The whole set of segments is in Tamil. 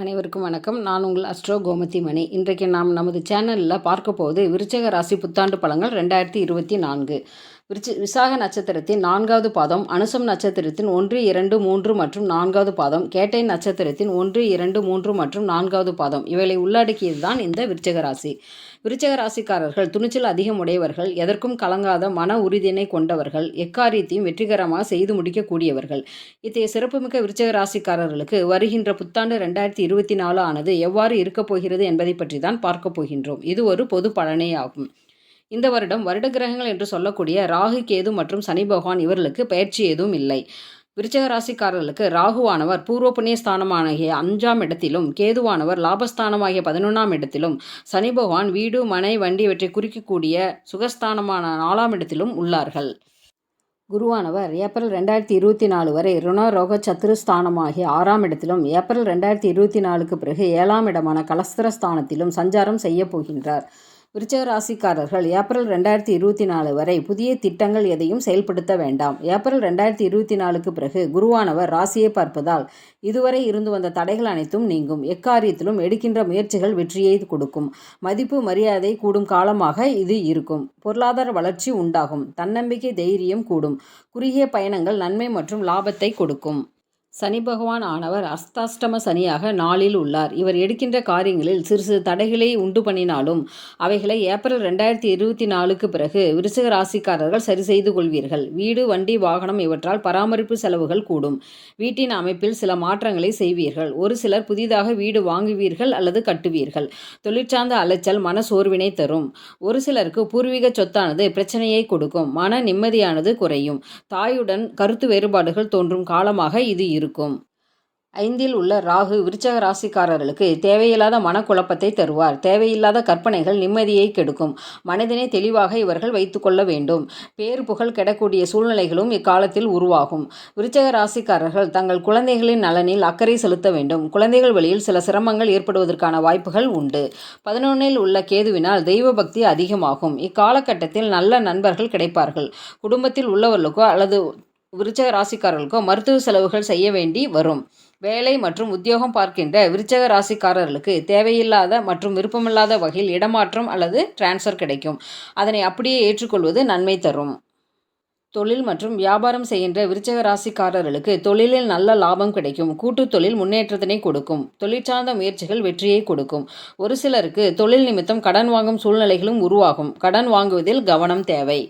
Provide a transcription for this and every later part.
அனைவருக்கும் வணக்கம். நான் உங்கள் அஸ்ட்ரோ கோமதி மணி. இன்றைக்கு நாம் நமது சேனலில் பார்க்க போவது விருச்சக ராசி புத்தாண்டு பழங்கள் ரெண்டாயிரத்தி இருபத்தி நான்கு. விருச்சி விசாக நட்சத்திரத்தின் நான்காவது பாதம் அனுசம் நட்சத்திரத்தின் ஒன்று இரண்டு மூன்று மற்றும் நான்காவது பாதம் கேட்டை நட்சத்திரத்தின் ஒன்று இரண்டு மூன்று மற்றும் நான்காவது பாதம். இவைகளை உள்ளடக்கியது தான் இந்த விருச்சக ராசி விருச்சக ராசிக்காரர்கள் துணிச்சல் அதிகம் உடையவர்கள் எதற்கும் கலங்காத மன உறுதியினை கொண்டவர்கள் எக்காரியத்தையும் வெற்றிகரமாக செய்து முடிக்கக்கூடியவர்கள். இத்தகைய சிறப்புமிக்க விருச்சக ராசிக்காரர்களுக்கு வருகின்ற புத்தாண்டு ரெண்டாயிரத்தி இருபத்தி நாலு ஆனது எவ்வாறு இருக்கப் போகிறது என்பதை பற்றி தான் பார்க்க போகின்றோம். இது ஒரு பொது பலனே ஆகும் இந்த வருடம் வருட கிரகங்கள் என்று சொல்லக்கூடிய ராகு கேது மற்றும் சனி பகவான் இவர்களுக்கு பயிற்சி எதுவும் இல்லை. விருச்சக ராசிக்காரர்களுக்கு ராகுவானவர் பூர்வ புண்ணிய ஸ்தானமாகிய அஞ்சாம் இடத்திலும் கேதுவானவர் லாபஸ்தானமாகிய பதினொன்றாம் இடத்திலும் சனி பகவான் வீடு மனை வண்டி இவற்றை குறிக்கக்கூடிய சுகஸ்தானமான நாலாம் இடத்திலும் உள்ளார்கள். குருவானவர் ஏப்ரல் ரெண்டாயிரத்தி இருபத்தி நாலு வரை ருணரோக சத்துருஸ்தானமாகிய ஆறாம் இடத்திலும் ஏப்ரல் ரெண்டாயிரத்தி இருபத்தி நாலுக்கு பிறகு ஏழாம் இடமான கலஸ்திரஸ்தானத்திலும் சஞ்சாரம் செய்யப் போகின்றார். விருச்சக ராசிக்காரர்கள் ஏப்ரல் ரெண்டாயிரத்தி இருபத்தி நாலு வரை புதிய திட்டங்கள் எதையும் செயல்படுத்த வேண்டாம். ஏப்ரல் ரெண்டாயிரத்தி இருபத்தி நாலுக்கு பிறகு குருவானவர் ராசியை பார்ப்பதால் இதுவரை இருந்து வந்த தடைகள் அனைத்தும் நீங்கும். எக்காரியத்திலும் எடுக்கின்ற முயற்சிகள் வெற்றியை கொடுக்கும். மதிப்பு மரியாதை கூடும் காலமாக இது இருக்கும். பொருளாதார வளர்ச்சி உண்டாகும். தன்னம்பிக்கை தைரியம் கூடும். குறுகிய பயணங்கள் நன்மை மற்றும் லாபத்தை கொடுக்கும். சனி பகவான் ஆனவர் அஸ்தாஷ்டம சனியாக நாளில் உள்ளார். இவர் எடுக்கின்ற காரியங்களில் சிறு சிறு தடைகளை உண்டு பண்ணினாலும் அவைகளை ஏப்ரல் ரெண்டாயிரத்தி இருபத்தி நாலுக்கு பிறகு விருச்சிக ராசிக்காரர்கள் சரி செய்து கொள்வீர்கள். வீடு வண்டி வாகனம் இவற்றால் பராமரிப்பு செலவுகள் கூடும். வீட்டின் அமைப்பில் சில மாற்றங்களை செய்வீர்கள். ஒரு சிலர் புதிதாக வீடு வாங்குவீர்கள் அல்லது கட்டுவீர்கள். தொழிற்சார்ந்த அலைச்சல் மன சோர்வினை தரும். ஒரு சிலருக்கு பூர்வீக சொத்தானது பிரச்சனையை கொடுக்கும். மன நிம்மதியானது குறையும். தாயுடன் கருத்து வேறுபாடுகள் தோன்றும் காலமாக இது இருக்கும். இருக்கும். ஐந்தில் உள்ள ராகு விருச்சக ராசிக்காரர்களுக்கு தேவையில்லாத மனக்குழப்பத்தை தருவார். தேவையில்லாத கற்பனைகள் நிம்மதியை கெடுக்கும். மனதினை தெளிவாக இவர்கள் வைத்துக்கொள்ள வேண்டும். பேர் புகழ் கெடக்கூடிய சூழ்நிலைகளும் இக்காலத்தில் உருவாகும். விருச்சக ராசிக்காரர்கள் தங்கள் குழந்தைகளின் நலனில் அக்கறை செலுத்த வேண்டும். குழந்தைகள் வழியில் சில சிரமங்கள் ஏற்படுவதற்கான வாய்ப்புகள் உண்டு. பதினொன்னில் உள்ள கேதுவினால் தெய்வ பக்தி அதிகமாகும். இக்காலகட்டத்தில் நல்ல நண்பர்கள் கிடைப்பார்கள். குடும்பத்தில் உள்ளவர்களுக்கோ அல்லது விருச்சக ராசிக்காரர்களுக்கோ மருத்துவ செலவுகள் செய்ய வேண்டி வரும். வேலை மற்றும் உத்தியோகம் பார்க்கின்ற விருச்சக ராசிக்காரர்களுக்கு தேவையில்லாத மற்றும் விருப்பமில்லாத வகையில் இடமாற்றம் அல்லது டிரான்ஸ்ஃபர் கிடைக்கும். அதனை அப்படியே ஏற்றுக்கொள்வது நன்மை தரும். தொழில் மற்றும் வியாபாரம் செய்கின்ற விருச்சக ராசிக்காரர்களுக்கு தொழிலில் நல்ல லாபம் கிடைக்கும். கூட்டு தொழில் முன்னேற்றத்தினை கொடுக்கும். தொழிற்சார்ந்த முயற்சிகள் வெற்றியை கொடுக்கும். ஒரு சிலருக்கு தொழில் நிமித்தம் கடன் வாங்கும் சூழ்நிலைகளும் உருவாகும். கடன் வாங்குவதில் கவனம் தேவை.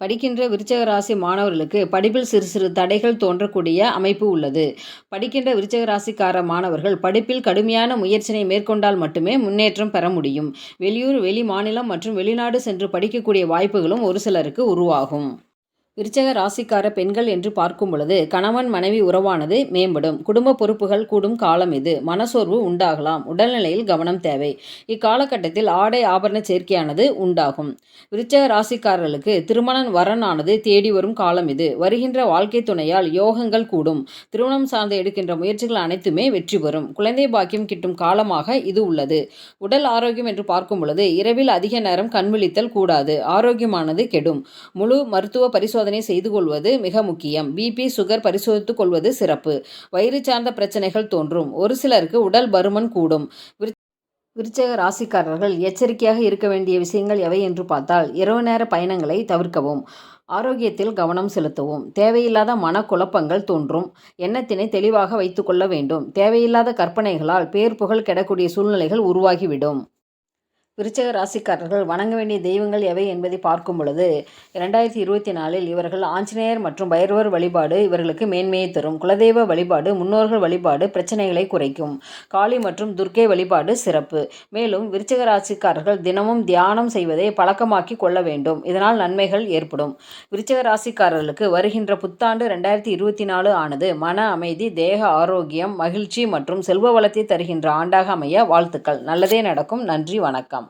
படிக்கின்ற விருச்சக ராசி மாணவர்களுக்கு படிப்பில் சிறு சிறு தடைகள் தோன்றக்கூடிய அமைப்பு உள்ளது. படிக்கின்ற விருச்சக ராசிக்கார மாணவர்கள் படிப்பில் கடுமையான முயற்சியை மேற்கொண்டால் மட்டுமே முன்னேற்றம் பெற முடியும். வெளியூர் வெளி மாநிலம் மற்றும் வெளிநாடு சென்று படிக்கக்கூடிய வாய்ப்புகளும் ஒரு சிலருக்கு உருவாகும். விருச்சக ராசிக்கார பெண்கள் என்று பார்க்கும் பொழுது கணவன் மனைவி உறவானது மேம்படும். குடும்ப பொறுப்புகள் கூடும் காலம் இது. மனசோர்வு உண்டாகலாம். உடல்நிலையில் கவனம் தேவை. இக்காலகட்டத்தில் ஆடை ஆபரண சேர்க்கையானது உண்டாகும். விருச்சக ராசிக்காரர்களுக்கு திருமணம் வரனானது தேடி வரும் காலம் இது. வருகின்ற வாழ்க்கை துணையால் யோகங்கள் கூடும். திருமணம் சார்ந்து எடுக்கின்ற முயற்சிகள் அனைத்துமே வெற்றி பெறும். குழந்தை பாக்கியம் கிட்டும் காலமாக இது உள்ளது. உடல் ஆரோக்கியம் என்று பார்க்கும் பொழுது இரவில் அதிக நேரம் கண்விழித்தல் கூடாது. ஆரோக்கியமானது கெடும். முழு மருத்துவ பரிசோதனை பரிசோதனை செய்து கொள்வது மிக முக்கியம். பிபி சுகர் பரிசோதித்துக் கொள்வது சிறப்பு. வயிறு சார்ந்த பிரச்சனைகள் தோன்றும். ஒரு சிலருக்கு உடல் பருமன் கூடும். விருச்சக ராசிக்காரர்கள் எச்சரிக்கையாக இருக்க வேண்டிய விஷயங்கள் எவை என்று பார்த்தால் இரவு நேர பயணங்களை தவிர்க்கவும் ஆரோக்கியத்தில் கவனம் செலுத்தவும் தேவையில்லாத மனக்குழப்பங்கள் தோன்றும் எண்ணத்தினை தெளிவாக வைத்துக்கொள்ள வேண்டும். தேவையில்லாத கற்பனைகளால் பேர் புகழ் கெடக்கூடிய சூழ்நிலைகள் உருவாகிவிடும். விருச்சக ராசிக்காரர்கள் வணங்க வேண்டிய தெய்வங்கள் எவை என்பதை பார்க்கும் பொழுது இரண்டாயிரத்தி இருபத்தி நாலில் இவர்கள் ஆஞ்சநேயர் மற்றும் பைரவர் வழிபாடு இவர்களுக்கு மேன்மையை தரும். குலதெய்வ வழிபாடு முன்னோர்கள் வழிபாடு பிரச்சனைகளை குறைக்கும். காளி மற்றும் துர்க்கை வழிபாடு சிறப்பு. மேலும் விருச்சக ராசிக்காரர்கள் தினமும் தியானம் செய்வதை பழக்கமாக்கி கொள்ள வேண்டும். இதனால் நன்மைகள் ஏற்படும். விருச்சக ராசிக்காரர்களுக்கு வருகின்ற புத்தாண்டு ரெண்டாயிரத்தி இருபத்தி நாலு ஆனது மன அமைதி தேக ஆரோக்கியம் மகிழ்ச்சி மற்றும் செல்வ வளத்தை தருகின்ற ஆண்டாக அமைய வாழ்த்துக்கள். நல்லதே நடக்கும். நன்றி வணக்கம்.